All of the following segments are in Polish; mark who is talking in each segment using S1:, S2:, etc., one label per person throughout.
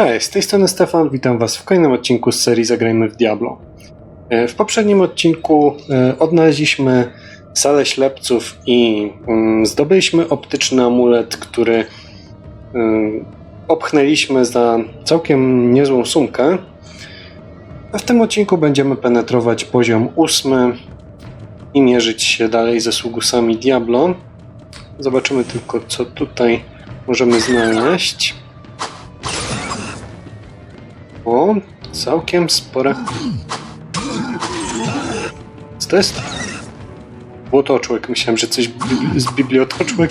S1: Cześć, z tej strony Stefan, witam Was w kolejnym odcinku z serii Zagrajmy w Diablo. E, W poprzednim odcinku e, odnaleźliśmy salę ślepców i mm, zdobyliśmy optyczny amulet, który mm, opchnęliśmy za całkiem niezłą sumkę. A w tym odcinku będziemy penetrować poziom ósmy i mierzyć się dalej ze sługusami Diablo. Zobaczymy tylko, co tutaj możemy znaleźć. O, całkiem spore. Co to jest? Błotoczłek. Myślałem, że coś bibli- z bibliotoczłek.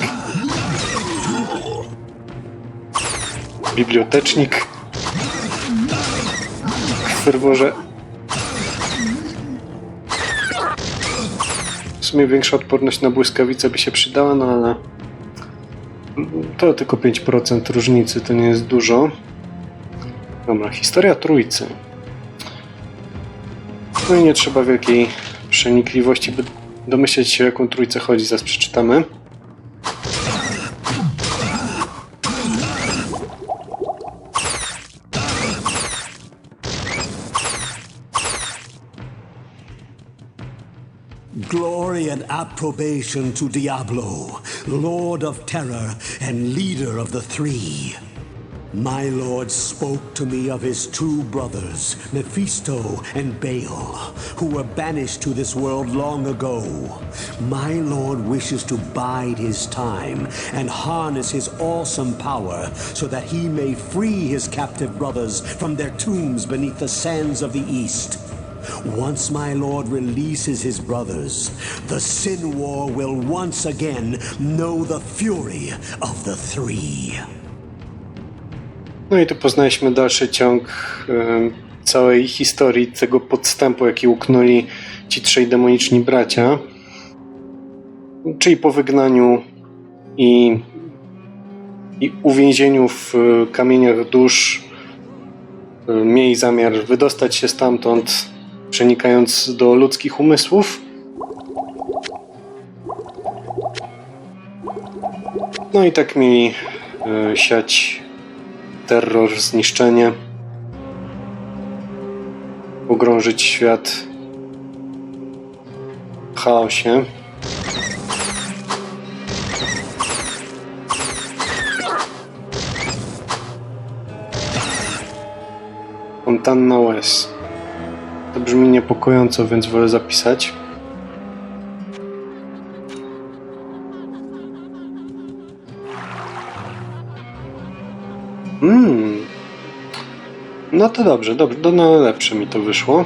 S1: Bibliotecznik. Ferworze. W sumie większa odporność na błyskawice by się przydała, no ale... To tylko 5% różnicy, to nie jest dużo. Dobra, historia trójcy. No i nie trzeba wielkiej przenikliwości, by domyśleć się, o jaką trójcę chodzi. Zaraz przeczytamy.
S2: Glory and approbation to Diablo, Lord of Terror and leader of the Three. My lord spoke to me of his two brothers, Mephisto and Baal, who were banished to this world long ago. My lord wishes to bide his time and harness his awesome power so that he may free his captive brothers from their tombs beneath the sands of the east. Once my lord releases his brothers, the Sin War will once again know the fury of the Three.
S1: No i tu poznaliśmy dalszy ciąg całej historii, tego podstępu, jaki uknęli ci trzej demoniczni bracia. Czyli po wygnaniu i, i uwięzieniu w e, kamieniach dusz e, mieli zamiar wydostać się stamtąd, przenikając do ludzkich umysłów. No i tak mieli siać terror, zniszczenie, pogrążyć świat w chaosie. Fontanna łez. To brzmi niepokojąco, więc wolę zapisać. No to dobrze, dobrze, do najlepsze mi to wyszło.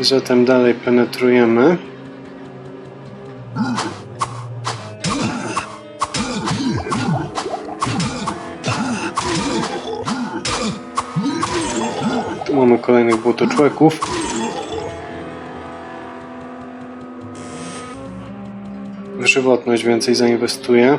S1: Zatem dalej penetrujemy. Tu mamy kolejnych błotoczłeków. W żywotność więcej zainwestuję.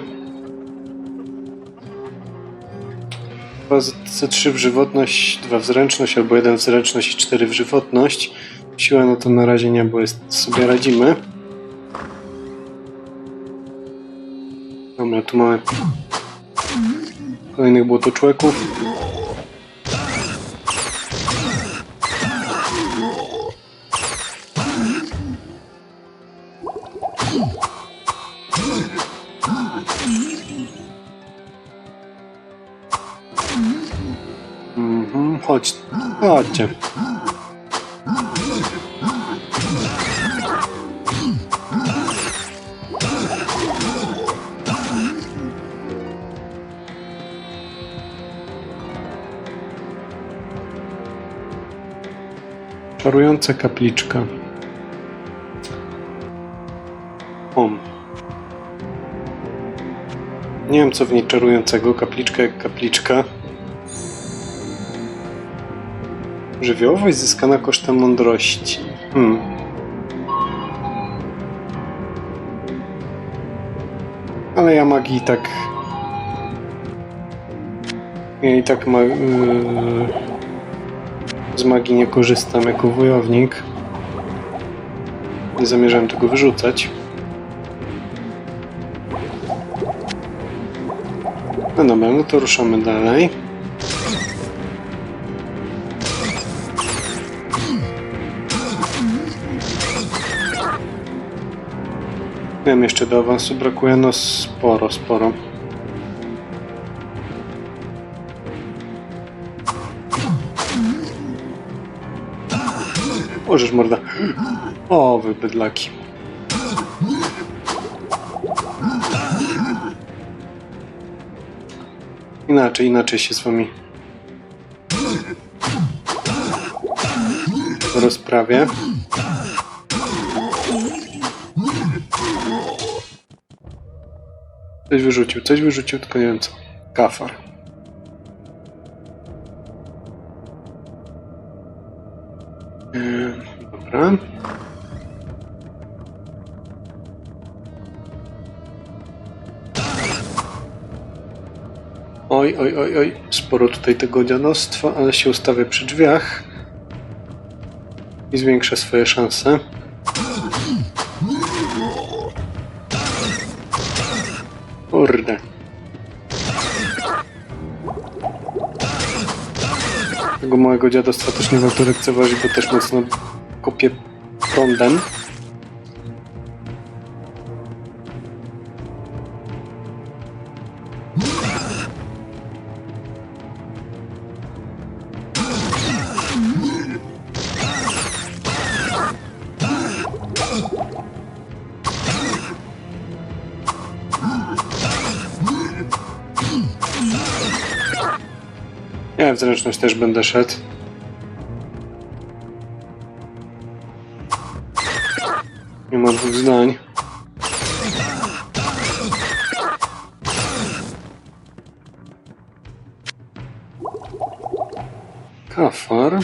S1: Chyba ze 3 w żywotność, 2 w zręczność, albo 1 w zręczność i 4 w żywotność. Siła no to na razie nie, bo jest, sobie radzimy. Dobra, tu mamy kolejnych błotoczłeków. Chodź, chodźcie. Czarująca kapliczka. O. Nie wiem co w niej czarującego, kapliczka jak kapliczka. Żywiołowość zyskana kosztem mądrości. Hmm. Ale ja magii tak. Ja i tak ma, yy, z magii nie korzystam jako wojownik. Nie zamierzałem tego wyrzucać. No dobra, no to ruszamy dalej. Wiem, jeszcze do awansu brakuje, no sporo, sporo. Możesz morda. O, wy bydlaki. Inaczej, inaczej się z wami rozprawię. Coś wyrzucił, coś wyrzucił, tylko nie wiem co. Kafar. Yy, Dobra. Oj, oj, oj, oj, sporo tutaj tego dziadostwa, ale się ustawię przy drzwiach i zwiększę swoje szanse. Kurde. Tego małego dziadostwa też nie warto lekceważyć, bo też mocno kopie prądem. W zręczność też będę szedł. Nie ma dwóch zdań. Kafar.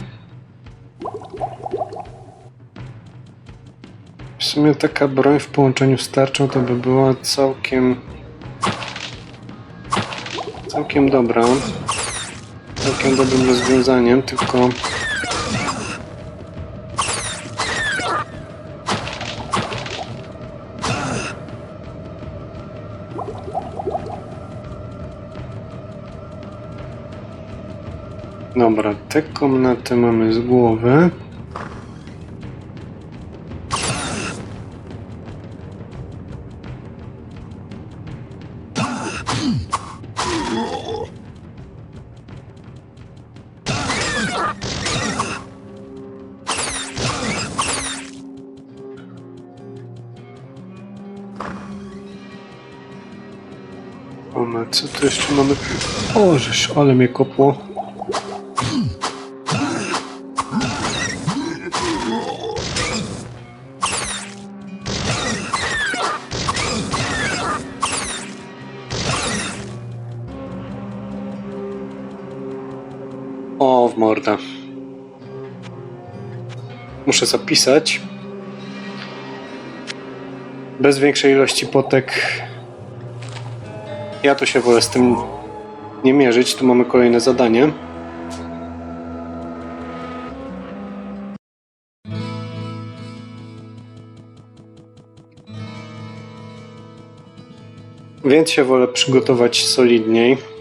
S1: W sumie taka broń w połączeniu z tarczą to by była całkiem... Całkiem dobra. Całkiem dobrym rozwiązaniem, tylko... Dobra, te komnaty mamy z głowy. No, co tu jeszcze mamy? O, żeż, ale mnie kopło. W morda. Muszę zapisać. Bez większej ilości potek. Ja to się wolę z tym nie mierzyć. Tu mamy kolejne zadanie. Więc się wolę przygotować solidniej.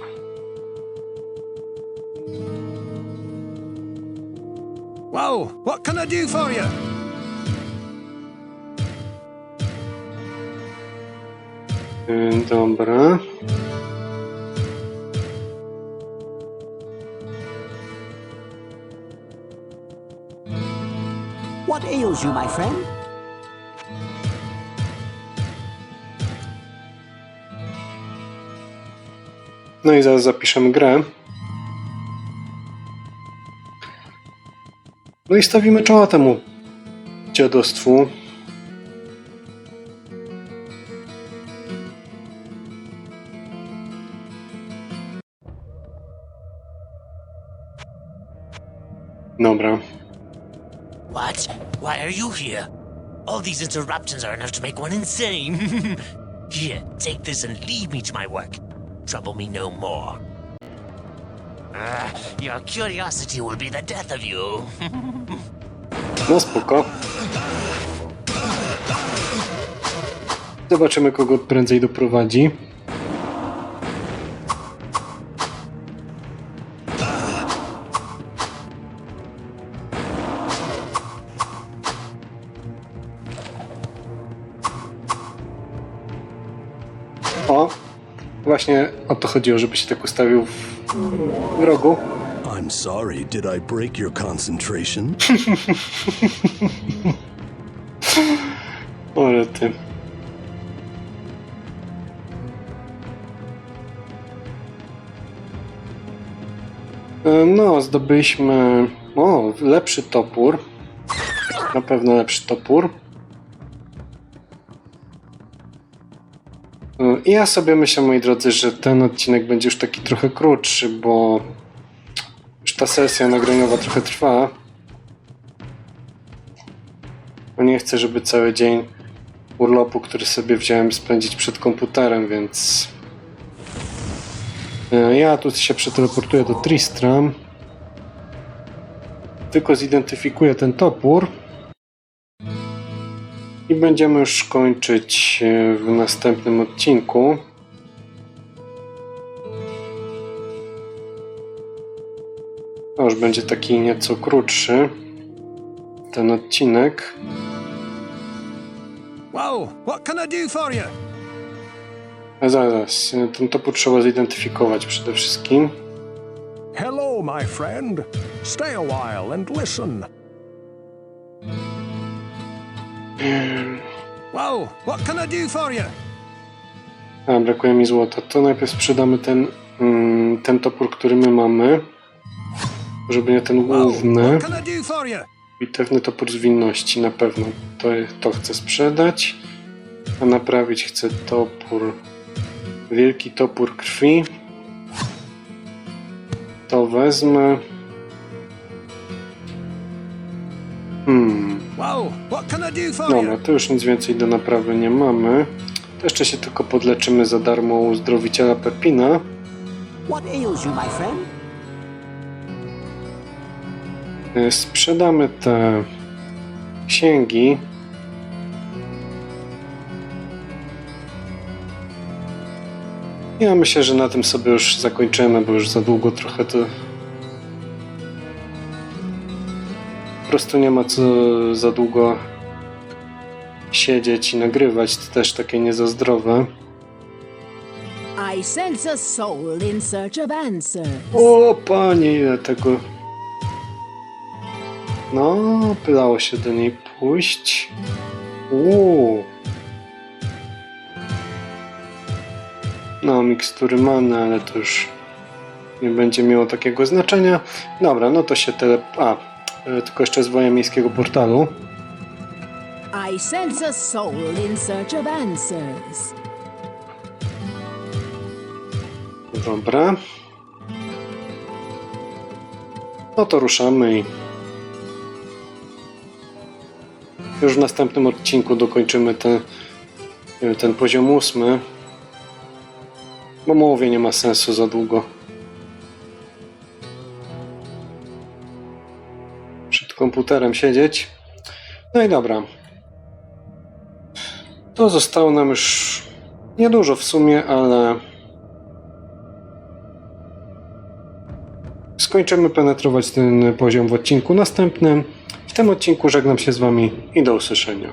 S2: What
S3: ails you, my friend?
S1: No i zaraz zapiszemy grę. No i stawimy czoła temu dziadostwu. Dobra.
S4: What? Why are you here? All these interruptions are enough to make one insane. here, take this and leave me to my work. Trouble me no more. Ah, your curiosity will be the death of you.
S1: No spoko. Zobaczymy, kogo prędzej doprowadzi. Właśnie o to chodziło, żeby się tak ustawił w rogu.
S5: I'm sorry, did I break your concentration?
S1: Ale ty. E, No, zdobyliśmy. O, lepszy topór. Na pewno lepszy topór. I ja sobie myślę, moi drodzy, że ten odcinek będzie już taki trochę krótszy, bo już ta sesja nagraniowa trochę trwa. Bo nie chcę, żeby cały dzień urlopu, który sobie wziąłem, spędzić przed komputerem, więc e, ja tu się przeteleportuję do Tristram. Tylko zidentyfikuję ten topór. I będziemy już kończyć e, w następnym odcinku. To już będzie taki nieco krótszy ten odcinek.
S5: Whoa, what can I do for you?
S1: Zaraz, e, ten topór trzeba zidentyfikować przede wszystkim.
S5: Hello, my friend. Stay a while and listen. Whoa, what can I do for you?
S1: A, brakuje mi złota. To najpierw sprzedamy ten, mm, ten topór, który my mamy. Żeby nie ten główny. Bitewny topór zwinności na pewno. To, to chcę sprzedać. A naprawić chcę topór. Wielki topór krwi. To wezmę. Hmm. Dobra, to już nic więcej do naprawy nie mamy. To jeszcze się tylko podleczymy za darmo u uzdrowiciela Pepina. E, Sprzedamy te księgi. Ja myślę, że na tym sobie już zakończymy, bo już za długo trochę to. Prostu nie ma co za długo siedzieć i nagrywać. To też takie niezazdrowe.
S6: I sense a soul in search of answers.
S1: O, panie, ile tego. No, pylało się do niej pójść. Uuu. No, mikstury many, ale to już nie będzie miało takiego znaczenia. Dobra, no to się tele... A, tylko jeszcze zwoję miejskiego portalu.
S6: I sense a soul in search of answers.
S1: Dobra. No to ruszamy i już w następnym odcinku dokończymy ten, ten poziom ósmy. Bo mówię, nie ma sensu za długo. Komputerem siedzieć. No i dobra. To zostało nam już niedużo w sumie, ale skończymy penetrować ten poziom w odcinku następnym. W tym odcinku żegnam się z Wami i do usłyszenia.